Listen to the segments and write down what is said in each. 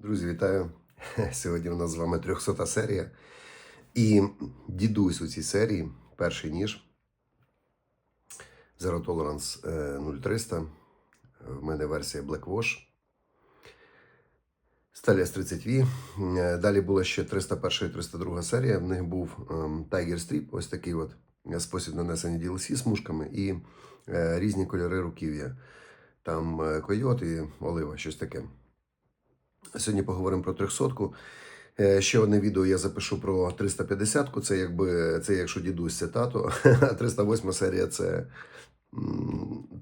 Друзі, вітаю! Сьогодні у нас з вами 300 серія. І дідусь у цій серії, перший ніж. Zero Tolerance е, 0300. В мене версія Black Wash. Stalias 30V. Е, Далі була ще 301 і 302 серія. В них був ем, Tiger Strip, ось такий от е, спосіб нанесення DLC з мушками і е, різні кольори руків'я. Там е, койот і олива, щось таке. Сьогодні поговоримо про 300 Е, Ще одне відео я запишу про 350-ку. Це якби це якщо дідусь, це тато. А 308 серія це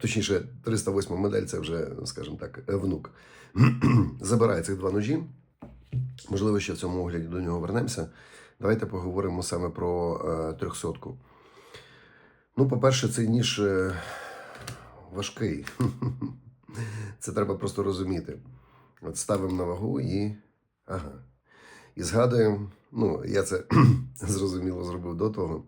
точніше, 308 модель це вже, скажімо так, внук. Забираю цих два ножі. Можливо, ще в цьому огляді до нього вернемося. Давайте поговоримо саме про е, 300 Ну, по-перше, цей ніж е, важкий. Це треба просто розуміти. От ставимо на вагу і. Ага. І згадуємо, ну, я це зрозуміло зробив до того.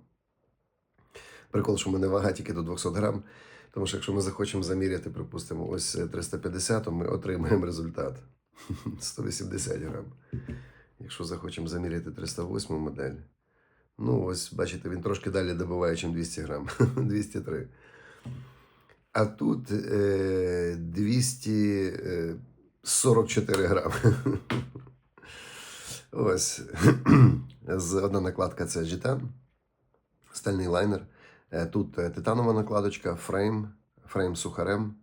Прикол, що в мене вага тільки до 200 грам. Тому що якщо ми захочемо заміряти, припустимо, ось 350, то ми отримаємо результат 180 грам. Якщо захочемо заміряти 308 модель, ну ось, бачите, він трошки далі добиває, ніж 200 грам. 203. А тут е, 200. 44 грами. Ось. Одна накладка це G10, стальний лайнер. Е, тут е, титанова накладочка, фрейм, фрейм сухарем.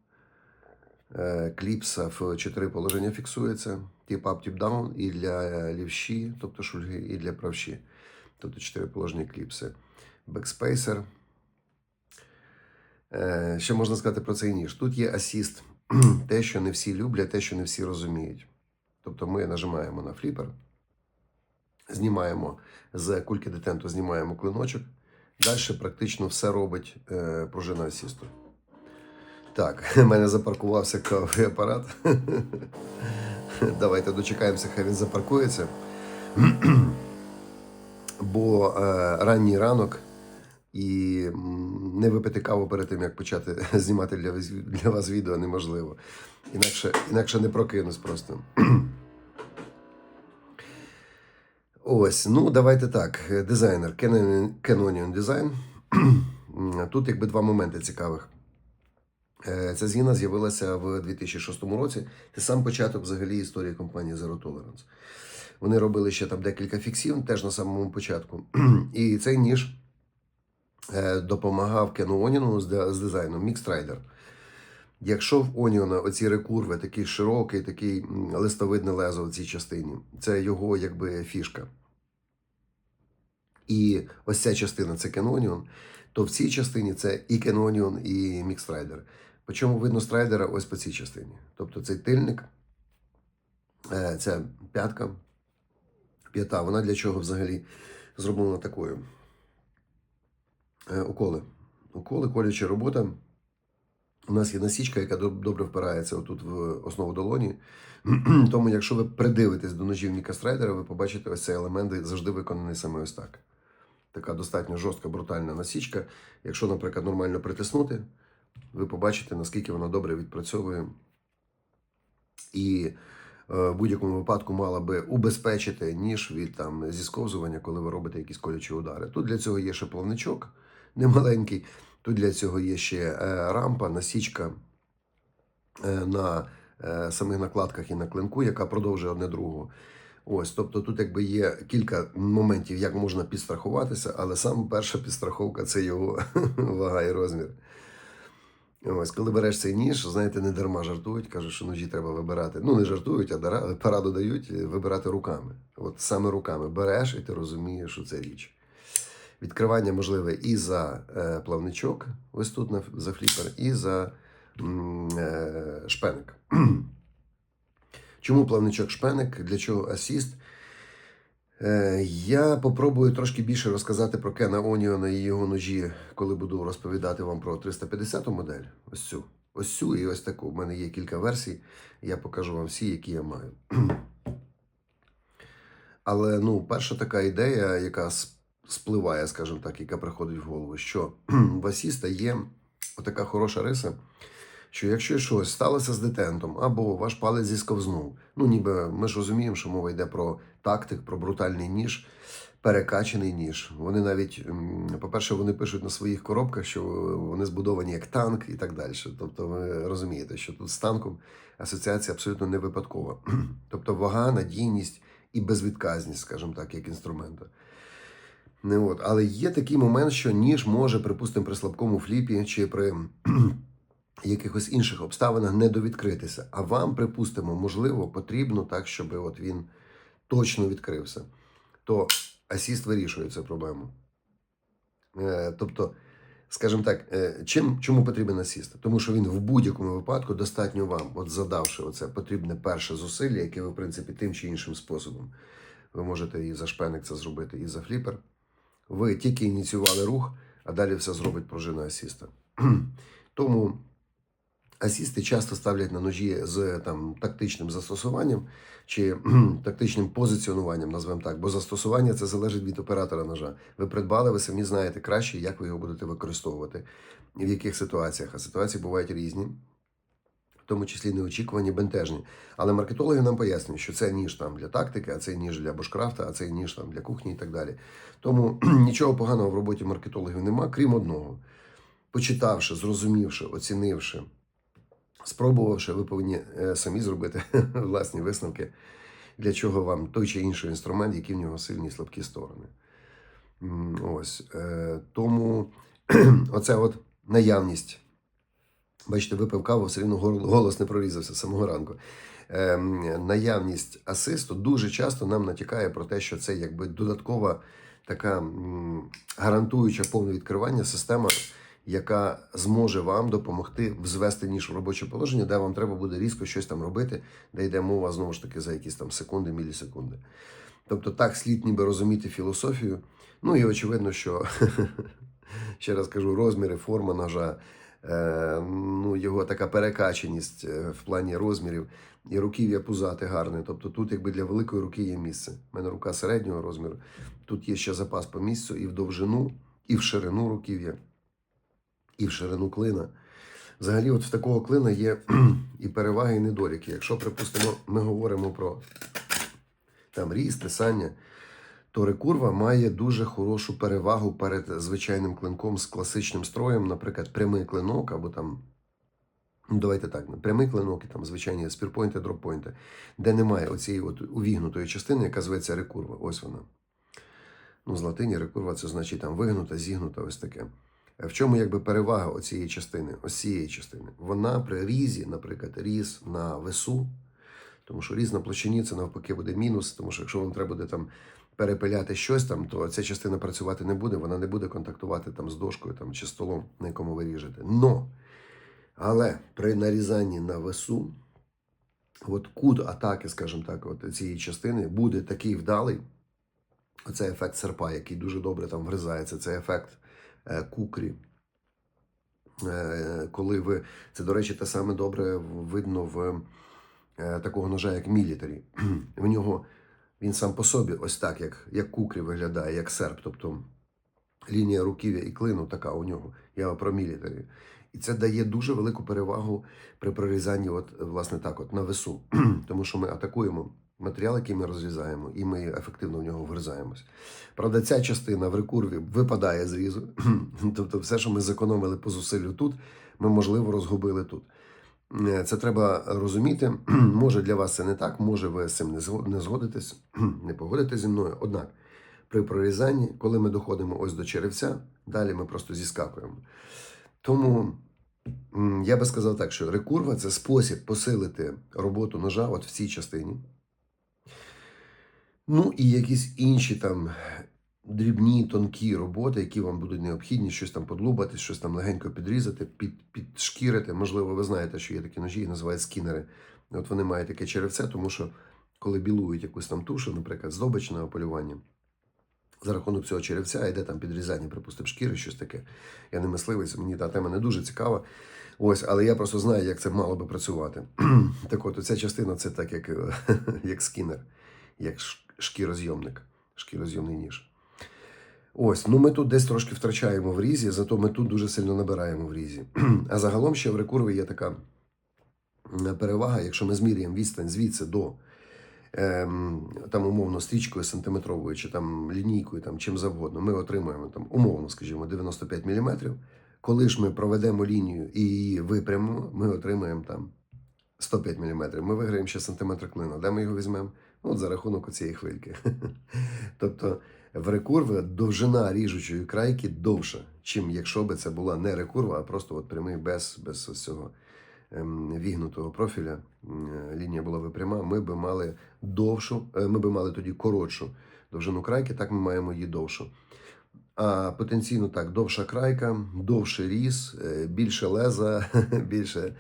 Е, кліпса в 4 положення фіксується. тип ап-тіп-даун, і для лівші, тобто шульги, і для правші. Тобто 4 положення кліпси. Бекспейсер. Що можна сказати про цей ніж. Тут є асіст те, що не всі люблять, те, що не всі розуміють. Тобто ми нажимаємо на фліпер, знімаємо з кульки детенту, знімаємо клиночок. Далі практично все робить е, пружина асісту. Так, в мене запаркувався кавовий апарат. Давайте дочекаємося, хай він запаркується. Бо е, ранній ранок і не випити каву перед тим, як почати знімати для, для вас відео, неможливо. Інакше, інакше не прокинусь просто. Ось, ну давайте так. Дизайнер Canon- Design. Тут якби два моменти цікавих. Е, Ця зміна з'явилася в 2006 році. Це сам початок взагалі історії компанії Zero Tolerance. Вони робили ще там декілька фіксів, теж на самому початку. І цей ніж допомагав Кену Оніну з, дизайном Rider. Якщо в Оніона оці рекурви, такий широкий, такий листовидне лезо в цій частині, це його якби фішка. І ось ця частина це Canon, то в цій частині це і Canon, і Rider. Причому видно страйдера ось по цій частині. Тобто цей тильник, е, ця п'ятка, п'ята, вона для чого взагалі зроблена такою? Е, Уколи. Уколи, колюча робота. У нас є насічка, яка добре впирається отут в основу долоні. Тому, якщо ви придивитесь до ножів Ніка Страйдера, ви побачите ось цей елемент завжди виконаний саме ось так. Така достатньо жорстка, брутальна насічка. Якщо, наприклад, нормально притиснути, ви побачите, наскільки вона добре відпрацьовує. І е, в будь-якому випадку мала би убезпечити ніж від там, зісковзування, коли ви робите якісь колючі удари. Тут для цього є ще плавничок немаленький. Тут для цього є ще е, рампа, насічка е, на е, самих накладках і на клинку, яка продовжує одне другу. Ось, тобто тут якби є кілька моментів, як можна підстрахуватися, але саме перша підстраховка це його вага і розмір. Ось, коли береш цей ніж, знаєте, не дарма жартують, кажуть, що ножі треба вибирати. Ну, не жартують, а пораду дають вибирати руками. От саме руками береш, і ти розумієш, що це річ. Відкривання можливе і за е, плавничок, ось тут за фліпер, і за е, шпеник. Чому плавничок шпеник? Для чого асіст? Е, я попробую трошки більше розказати про Кена Оніона і його ножі, коли буду розповідати вам про 350 модель. Ось цю. Ось цю і ось таку. У мене є кілька версій. Я покажу вам всі, які я маю. Але ну, перша така ідея, яка спливає, скажімо так, яка приходить в голову, що в асіста є така хороша риса, що якщо щось сталося з детентом, або ваш палець зісковзнув, ну ніби ми ж розуміємо, що мова йде про тактик, про брутальний ніж, перекачаний ніж. Вони навіть, по-перше, вони пишуть на своїх коробках, що вони збудовані як танк і так далі. Тобто, ви розумієте, що тут з танком асоціація абсолютно не випадкова. Тобто вага, надійність і безвідказність, скажімо так, як інструмента. Не от. Але є такий момент, що ніж може, припустимо, при слабкому фліпі чи при якихось інших обставинах не довідкритися. А вам, припустимо, можливо, потрібно так, щоб от він точно відкрився. То асіст вирішує цю проблему. Е, тобто, скажімо так, е, чим, чому потрібен асіст? Тому що він в будь-якому випадку достатньо вам, от задавши оце потрібне перше зусилля, яке ви, в принципі, тим чи іншим способом. Ви можете і за шпеник це зробити, і за фліпер. Ви тільки ініціювали рух, а далі все зробить пружина асіста. Тому асісти часто ставлять на ножі з там, тактичним застосуванням чи тактичним позиціонуванням, назвемо так, бо застосування це залежить від оператора ножа. Ви придбали, ви самі знаєте краще, як ви його будете використовувати, в яких ситуаціях. А ситуації бувають різні, в тому числі неочікувані, бентежні. Але маркетологи нам пояснюють, що це ніж там для тактики, а це ніж для бушкрафта, а це ніж там для кухні і так далі. Тому нічого поганого в роботі маркетологів нема, крім одного. Почитавши, зрозумівши, оцінивши, спробувавши, ви повинні е, самі зробити власні висновки, для чого вам той чи інший інструмент, які в нього сильні і слабкі сторони. Ось. е, Тому оце от наявність. Бачите, випив каву, все рівно голос не прорізався з самого ранку. Ем, наявність асисту дуже часто нам натякає про те, що це якби додаткова така гарантуюча повне відкривання система, яка зможе вам допомогти взвести ніж в робоче положення, де вам треба буде різко щось там робити, де йде мова знову ж таки за якісь там секунди, мілісекунди. Тобто так слід ніби розуміти філософію. Ну і очевидно, що ще раз кажу, розміри, форма ножа, е, ну, його така перекаченість е, в плані розмірів, і руків'я пузати гарне. Тобто тут, якби для великої руки є місце. У мене рука середнього розміру. Тут є ще запас по місцю і в довжину, і в ширину руків'я, і в ширину клина. Взагалі, от в такого клина є і переваги, і недоліки. Якщо, припустимо, ми говоримо про там ріст, тисання, то рекурва має дуже хорошу перевагу перед звичайним клинком з класичним строєм, наприклад, прямий клинок або там. Ну, давайте так, прямий клинок і там звичайні спірпойнти, дроппойнти, де немає оцієї от увігнутої частини, яка зветься рекурва. Ось вона. Ну, з латині рекурва це значить там вигнута, зігнута, ось таке. В чому якби перевага оцієї частини, ось цієї частини? Вона при різі, наприклад, різ на весу, тому що різ на площині це навпаки буде мінус, тому що якщо вам треба буде там перепиляти щось там, то ця частина працювати не буде, вона не буде контактувати там з дошкою там, чи столом, на якому ви ріжете. Но, але при нарізанні на весу, от кут атаки, скажімо так, от цієї частини буде такий вдалий. Оце ефект серпа, який дуже добре там вгризається. Це ефект е, кукрі. Е, коли ви, це, до речі, те саме добре видно в такого ножа, як мілітарі. В нього він сам по собі, ось так, як, як кукрі виглядає, як серп. Тобто лінія руків'я і клину така у нього. Я про мілітарі. І це дає дуже велику перевагу при прорізанні, от, власне, так, от на весу. Тому що ми атакуємо матеріал, який ми розрізаємо, і ми ефективно в нього вгризаємось. Правда, ця частина в рекурві випадає з різу. Тобто, все, що ми зекономили по зусиллю тут, ми, можливо, розгубили тут. Е, Це треба розуміти. Може для вас це не так, може ви з цим не згодитесь, не погодитесь зі мною. Однак, при прорізанні, коли ми доходимо ось до черевця, далі ми просто зіскакуємо. Тому я би сказав так, що рекурва це спосіб посилити роботу ножа от в цій частині. Ну і якісь інші там дрібні, тонкі роботи, які вам будуть необхідні, щось там подлубати, щось там легенько підрізати, під, підшкірити. Можливо, ви знаєте, що є такі ножі, їх називають скінери. От вони мають таке черевце, тому що коли білують якусь там тушу, наприклад, здобич на полювання, за рахунок цього черевця йде там підрізання, припустимо, шкіри, щось таке. Я не мисливець, мені та тема не дуже цікава. Ось, але я просто знаю, як це мало би працювати. так от, ця частина це так, як, як скінер, як шкірозйомник, шкірозйомний ніж. Ось, ну ми тут десь трошки втрачаємо в різі, зато ми тут дуже сильно набираємо в різі. А загалом ще в рекурві є така перевага, якщо ми зміряємо відстань звідси до ем, там умовно стрічкою сантиметровою, чи там лінійкою, там чим завгодно, ми отримуємо там умовно, скажімо, 95 мм. Коли ж ми проведемо лінію і її випрямимо, ми отримаємо там 105 мм. Ми виграємо ще сантиметр клина. Де ми його візьмемо? Ну, От за рахунок цієї хвильки. тобто в рекурві довжина ріжучої крайки довша, чим якщо би це була не рекурва, а просто от прямий без, без ось цього ем, вігнутого профіля. Лінія була би пряма, ми би мали довшу, е, ми би мали тоді коротшу довжину крайки, так ми маємо її довшу. А потенційно так, довша крайка, довший різ, е, більше леза, більше,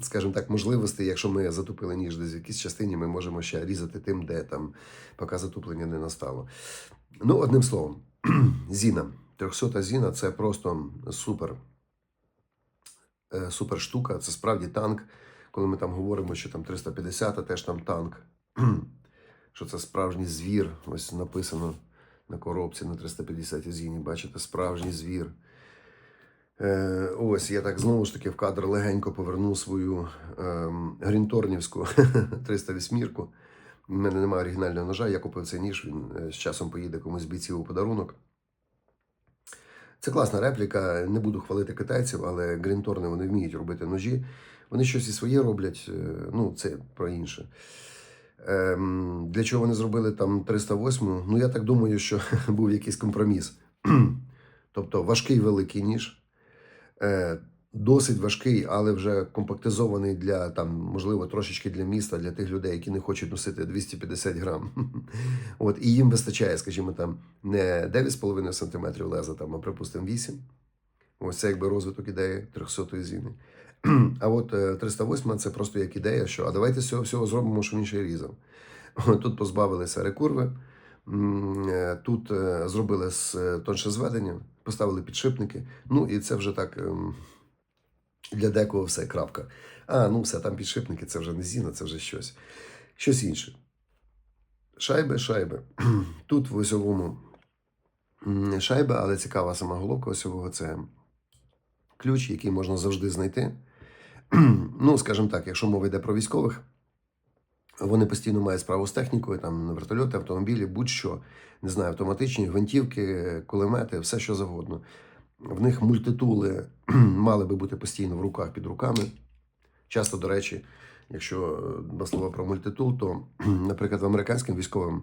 скажімо так, можливостей. Якщо ми затупили ніж десь в якійсь частині, ми можемо ще різати тим, де там поки затуплення не настало. Ну, одним словом, Зіна. 300 Зіна це просто супер. е, Супер штука. Це справді танк. Коли ми там говоримо, що там 350, теж там танк. Що це справжній звір. Ось написано на коробці на 350 Зіні. Бачите, справжній звір. Е, ось я так знову ж таки в кадр легенько повернув свою ем, грінторнівську 308 У мене немає оригінального ножа, я купив цей ніж, він е, з часом поїде комусь бійців у подарунок. Це класна репліка. Не буду хвалити китайців, але грінторни вони вміють робити ножі. Вони щось і своє роблять, е, ну це про інше. Ем, для чого вони зробили там 308? Ну я так думаю, що був якийсь компроміс. тобто важкий великий ніж, досить важкий, але вже компактизований для там, можливо, трошечки для міста, для тих людей, які не хочуть носити 250 грам. От, і їм вистачає, скажімо, там не 9,5 см леза, там, а припустимо 8. Ось це якби розвиток ідеї 300-ї зіни. А от е, 308 це просто як ідея, що а давайте з всього зробимо, що він ще різав. Тут позбавилися рекурви, е, тут е, зробили з е, тонше зведення, поставили підшипники. Ну і це вже так ем, для декого все крапка. А, ну все, там підшипники, це вже не зіна, це вже щось. Щось інше. Шайби, шайби. Тут в осьовому м, шайби, але цікава сама головка осьового це ключ, який можна завжди знайти. ну, скажімо так, якщо мова йде про військових, вони постійно мають справу з технікою, там вертольоти, автомобілі, будь-що, не знаю, автоматичні, гвинтівки, кулемети, все що завгодно. В них мультитули мали би бути постійно в руках під руками. Часто, до речі, якщо два слова про мультитул, то, наприклад, в американським військовим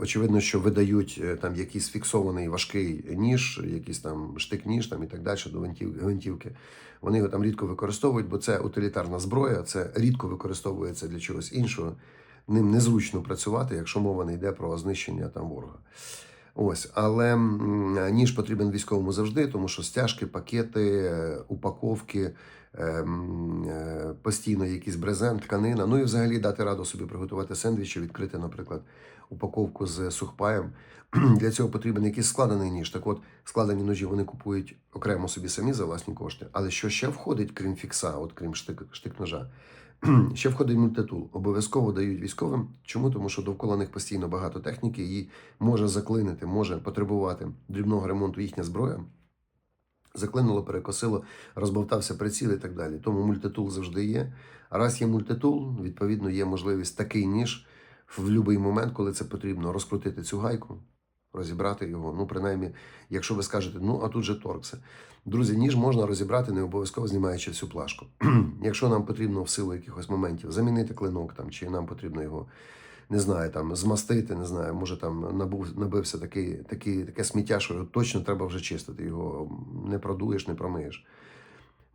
Очевидно, що видають е, там якийсь фіксований важкий ніж, якийсь там штик-ніж там і так далі до гвинтівки. Вони його там рідко використовують, бо це утилітарна зброя, це рідко використовується для чогось іншого. Ним незручно працювати, якщо мова не йде про знищення там ворога. Ось, але ніж потрібен військовому завжди, тому що стяжки, пакети, е, упаковки, е, постійно якийсь брезент, тканина. Ну і взагалі дати раду собі приготувати сендвіч, чи відкрити, наприклад, упаковку з сухпаєм. Для цього потрібен якийсь складений ніж. Так от, складені ножі вони купують окремо собі самі за власні кошти. Але що ще входить, крім фікса, от крім штик, штик-ножа, ще входить мультитул. Обов'язково дають військовим. Чому? Тому що довкола них постійно багато техніки, її може заклинити, може потребувати дрібного ремонту їхня зброя. Заклинуло, перекосило, розбовтався приціл і так далі. Тому мультитул завжди є. А раз є мультитул, відповідно, є можливість такий ніж в будь-який момент, коли це потрібно, розкрутити цю гайку, розібрати його. Ну, принаймні, якщо ви скажете, ну а тут же торксе. Друзі, ніж можна розібрати, не обов'язково знімаючи всю плашку. Якщо нам потрібно в силу якихось моментів замінити клинок, там, чи нам потрібно його, не знаю, там, змастити, не знаю, може там набув, набився такий, такий, таке сміття, що його точно треба вже чистити. Його не продуєш, не промиєш.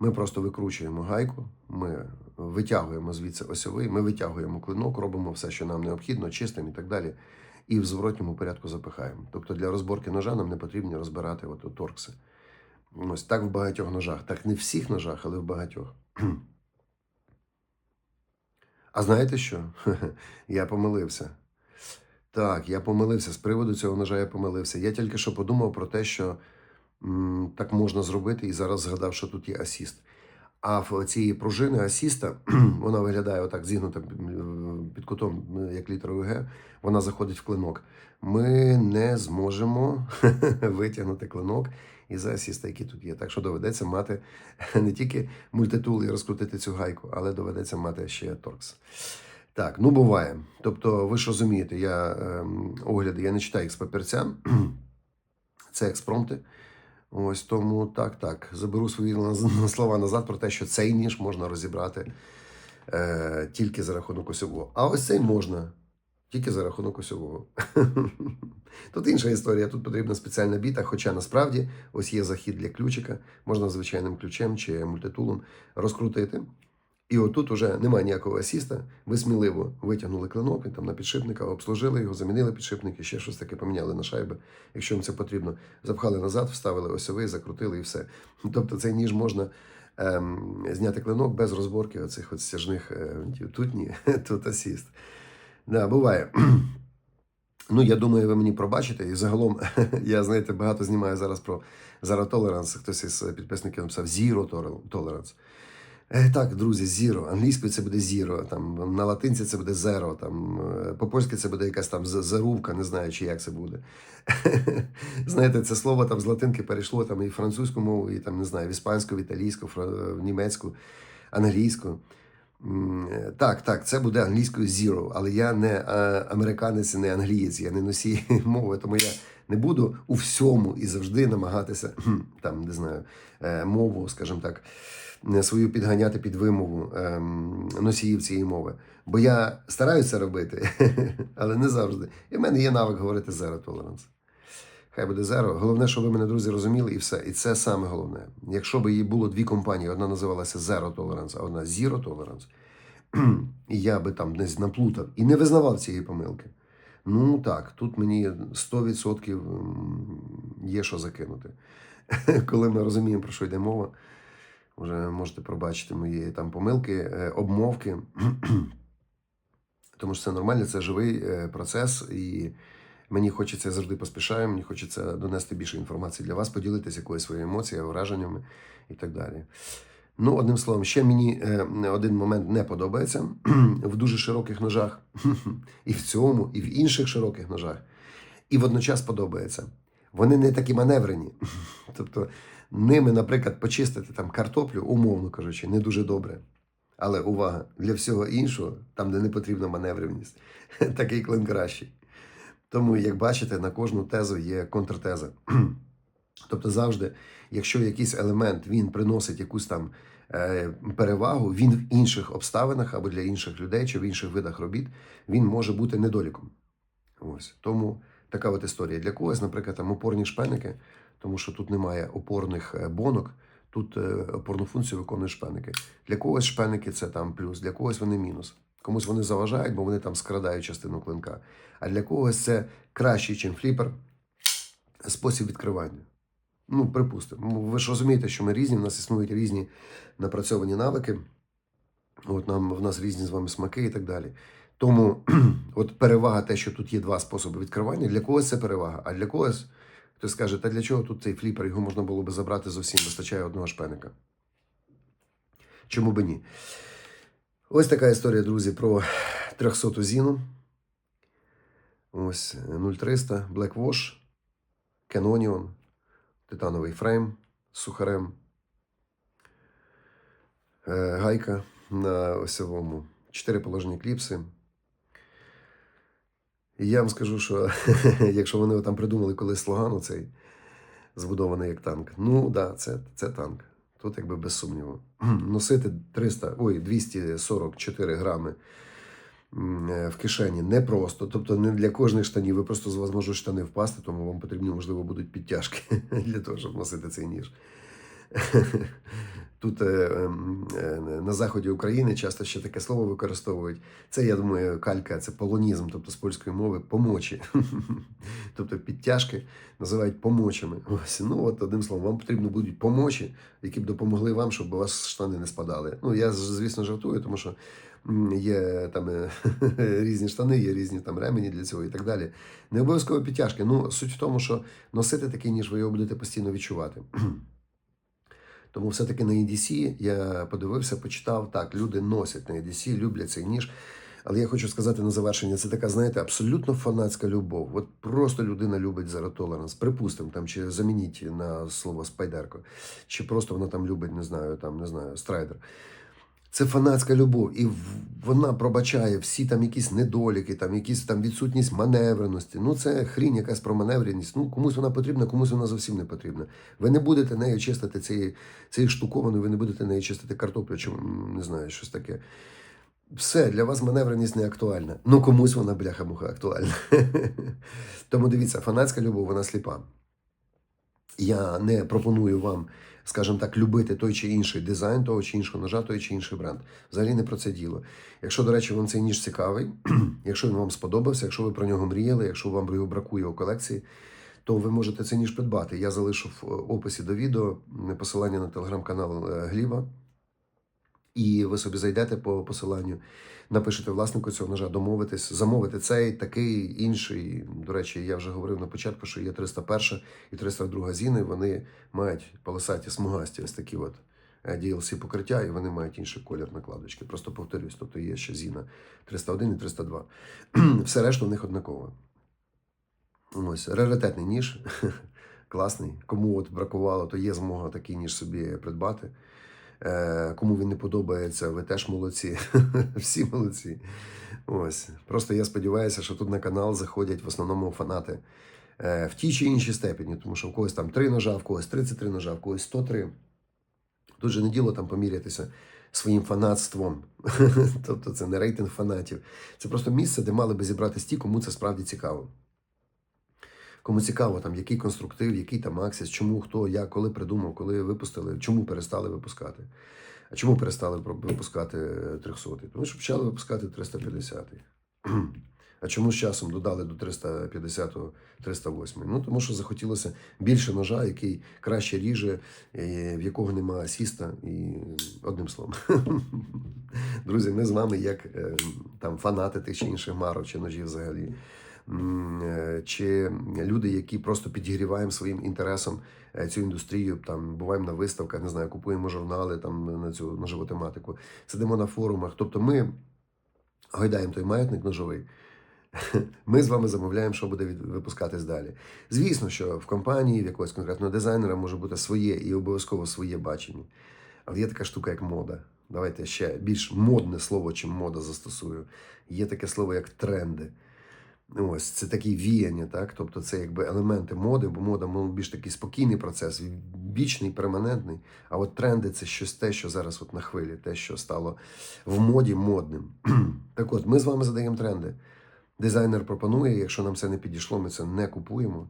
Ми просто викручуємо гайку, ми витягуємо звідси осьовий, ми витягуємо клинок, робимо все, що нам необхідно, чистимо і так далі. І в зворотньому порядку запихаємо. Тобто для розборки ножа нам не потрібно розбирати от, торкси. Ось так в багатьох ножах. Так не в всіх ножах, але в багатьох. А знаєте що? Я помилився. Так, я помилився. З приводу цього ножа я помилився. Я тільки що подумав про те, що так можна зробити, і зараз згадав, що тут є асіст. А в цієї пружини асіста вона виглядає отак зігнута під під кутом, е, як літерою Г, вона заходить в клинок. Ми не зможемо витягнути клинок із асіста, який тут є. Так що доведеться мати не тільки мультитул і розкрутити цю гайку, але доведеться мати ще торкс. Так, ну буває. Тобто, ви ж розумієте, я ем, огляди, я не читаю їх з папірця. Це експромти. Ось тому так, так. Заберу свої слова назад про те, що цей ніж можна розібрати е, тільки за рахунок осьового. А ось цей можна тільки за рахунок осьового. Тут інша історія. Тут потрібна спеціальна біта, хоча насправді ось є захід для ключика, можна звичайним ключем чи мультитулом розкрутити. І отут уже немає ніякого асіста. Ви сміливо витягнули клинок, там на підшипника, обслужили його, замінили підшипники, ще щось таке поміняли на шайби, якщо вам це потрібно. Запхали назад, вставили осьовий, закрутили і все. Тобто цей ніж можна ем, зняти клинок без розборки оцих от стяжних е. Тут ні, тут асіст. Да, буває. Ну, я думаю, ви мені пробачите. І загалом, я знаєте, багато знімаю зараз про Zero Tolerance. Хтось із підписників написав Zero Tolerance. Е, Так, друзі, зіро. Англійською це буде зіро, там на латинці це буде зеро, там е, по-польськи це буде якась там зарувка, не знаю, чи як це буде. Знаєте, це слово там з латинки перейшло там і французьку мову, і там не знаю, в іспанську, в італійську, в німецьку, англійську. Е, Так, так, це буде англійською zero, але я не американець, і не англієць, я не носій мови, тому я не буду у всьому і завжди намагатися там, не знаю, мову, скажімо так, свою підганяти під вимогу ем, носіїв цієї мови. Бо я стараюся робити, але не завжди. І в мене є навик говорити zero tolerance. Хай буде зеро. Головне, щоб ви мене, друзі, розуміли, і все. І це саме головне. Якщо б її було дві компанії, одна називалася Zero Tolerance, а одна Zero Tolerance, і я би там десь наплутав і не визнавав цієї помилки. Ну так, тут мені 100% є що закинути. Коли ми розуміємо, про що йде мова, вже можете пробачити мої там помилки, е, обмовки. Тому що це нормально, це живий е, процес, і мені хочеться я завжди поспішаю, мені хочеться донести більше інформації для вас, поділитися якоюсь своєю емоцією, враженнями і так далі. Ну, одним словом, ще мені е, один момент не подобається в дуже широких ножах, і в цьому, і в інших широких ножах. І водночас подобається. Вони не такі маневрені. Тобто, ними, наприклад, почистити там картоплю, умовно кажучи, не дуже добре. Але увага, для всього іншого, там, де не потрібна маневреність, такий клин кращий. Тому, як бачите, на кожну тезу є контртеза. Тобто, завжди, якщо якийсь елемент він приносить якусь там е, перевагу, він в інших обставинах або для інших людей чи в інших видах робіт, він може бути недоліком. Ось тому така от історія. Для когось, наприклад, там опорні шпеники, тому що тут немає опорних е, бонок, тут е, опорну функцію виконують шпеники. Для когось шпеники це там плюс, для когось вони мінус. Комусь вони заважають, бо вони там скрадають частину клинка. А для когось це кращий, ніж фліпер, спосіб відкривання. Ну, припустимо. Ну, Ви ж розумієте, що ми різні, в нас існують різні напрацьовані навики. От нам в нас різні з вами смаки і так далі. Тому от перевага те, що тут є два способи відкривання, для когось це перевага, а для когось хтось скаже, та для чого тут цей фліпер, його можна було би забрати зовсім, вистачає одного шпеника. Чому би ні? Ось така історія, друзі, про 300 зіну. Ось 0300, Black Wash, Canonion, титановий фрейм з сухарем, е, гайка на осьовому, 4 положені кліпси. І я вам скажу, що якщо вони там придумали колись слоган цей збудований як танк, ну да, це, це танк. Тут якби без сумніву. Носити 300, ой, 244 грами е, в кишені непросто. Тобто не для кожних штанів. Ви просто з вас можуть штани впасти, тому вам потрібні, можливо, будуть підтяжки для того, щоб носити цей ніж. Тут е, ем, е, на заході України часто ще таке слово використовують. Це, я думаю, калька, це полонізм, тобто з польської мови помочі. тобто підтяжки називають помочами. Ось, ну от одним словом, вам потрібно будуть помочі, які б допомогли вам, щоб у вас штани не спадали. Ну, я, звісно, жартую, тому що є там е, різні штани, є різні там ремені для цього і так далі. Не обов'язково підтяжки. Ну, суть в тому, що носити такий ніж ви його будете постійно відчувати. Тому все-таки на EDC я подивився, почитав так. Люди носять на EDC, люблять цей ніж. Але я хочу сказати на завершення, це така, знаєте, абсолютно фанатська любов. От просто людина любить Zero Tolerance. Припустимо, там, чи замініть на слово спайдерко, чи просто вона там любить, не знаю, там, не знаю, страйдер. Це фанатська любов, і вона пробачає всі там якісь недоліки, там якісь там відсутність маневреності. Ну це хрінь якась про маневреність. Ну комусь вона потрібна, комусь вона зовсім не потрібна. Ви не будете нею чистити цієї, цієї штукованої, ви не будете нею чистити картоплю, чи не знаю, щось таке. Все, для вас маневреність не актуальна. Ну комусь вона бляха-муха актуальна. Тому дивіться, фанатська любов, вона сліпа. Я не пропоную вам, скажімо так, любити той чи інший дизайн, того чи іншого ножа, той чи інший бренд. Взагалі не про це діло. Якщо, до речі, вам цей ніж цікавий, якщо він вам сподобався, якщо ви про нього мріяли, якщо вам його бракує у колекції, то ви можете цей ніж придбати. Я залишу в е, описі до відео посилання на телеграм-канал е, Гліба. І ви собі зайдете по посиланню, напишете власнику цього ножа, домовитесь, замовити цей, такий, інший. До речі, я вже говорив на початку, що є 301 і 302 зіни. Вони мають полосаті смугасті, ось такі от е, DLC покриття, і вони мають інший колір накладочки. Просто повторюсь, тобто є ще зіна 301 і 302. Все решта у них однаково. Ось раритетний ніж, класний. Кому от бракувало, то є змога такий ніж собі придбати. Е, Кому він не подобається, ви теж молодці. Всі молодці. Ось. Просто я сподіваюся, що тут на канал заходять в основному фанати е, в тій чи іншій степені, тому що в когось там 3 ножа, в когось 33 ножа, в когось 103. Тут же не діло там помірятися своїм фанатством. тобто це не рейтинг фанатів. Це просто місце, де мали би зібратися ті, кому це справді цікаво. Кому цікаво, там, який конструктив, який там аксіс, чому, хто, як, коли придумав, коли випустили, чому перестали випускати. А чому перестали випускати 300 Тому що почали випускати 350 А чому з часом додали до 350 308 Ну, тому що захотілося більше ножа, який краще ріже, е, в якого немає асіста, і одним словом. Друзі, ми з вами як е, там фанати тих чи інших марок чи ножів взагалі. Е, Чи люди, які просто підігріваємо своїм інтересом е, цю індустрію, там буваємо на виставках, не знаю, купуємо журнали там на цю ножову тематику, сидимо на форумах. Тобто ми гойдаємо той маятник ножовий. Ми з вами замовляємо, що буде випускатись далі. Звісно, що в компанії, в якогось конкретного дизайнера може бути своє і обов'язково своє бачення. Але є така штука, як мода. Давайте ще більш модне слово, чим мода застосую. Є таке слово, як тренди. Ось це такі віяння, так? Тобто це якби елементи моди, бо мода ну, більш такий спокійний процес, вічний, перманентний. А от тренди це щось те, що зараз от на хвилі, те, що стало в моді модним. так от, ми з вами задаємо тренди. Дизайнер пропонує, якщо нам це не підійшло, ми це не купуємо.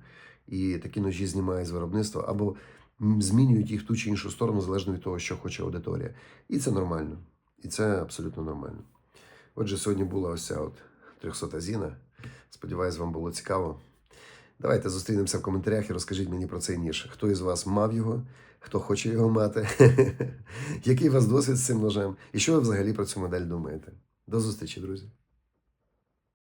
І такі ножі знімають з виробництва або змінюють їх в ту чи іншу сторону, залежно від того, що хоче аудиторія. І це нормально. І це абсолютно нормально. Отже, сьогодні була ось ця от 300 зіна. Сподіваюсь, вам було цікаво. Давайте зустрінемося в коментарях і розкажіть мені про цей ніж. Хто із вас мав його, хто хоче його мати, який у вас досвід з цим ножем, і що ви взагалі про цю модель думаєте. До зустрічі, друзі!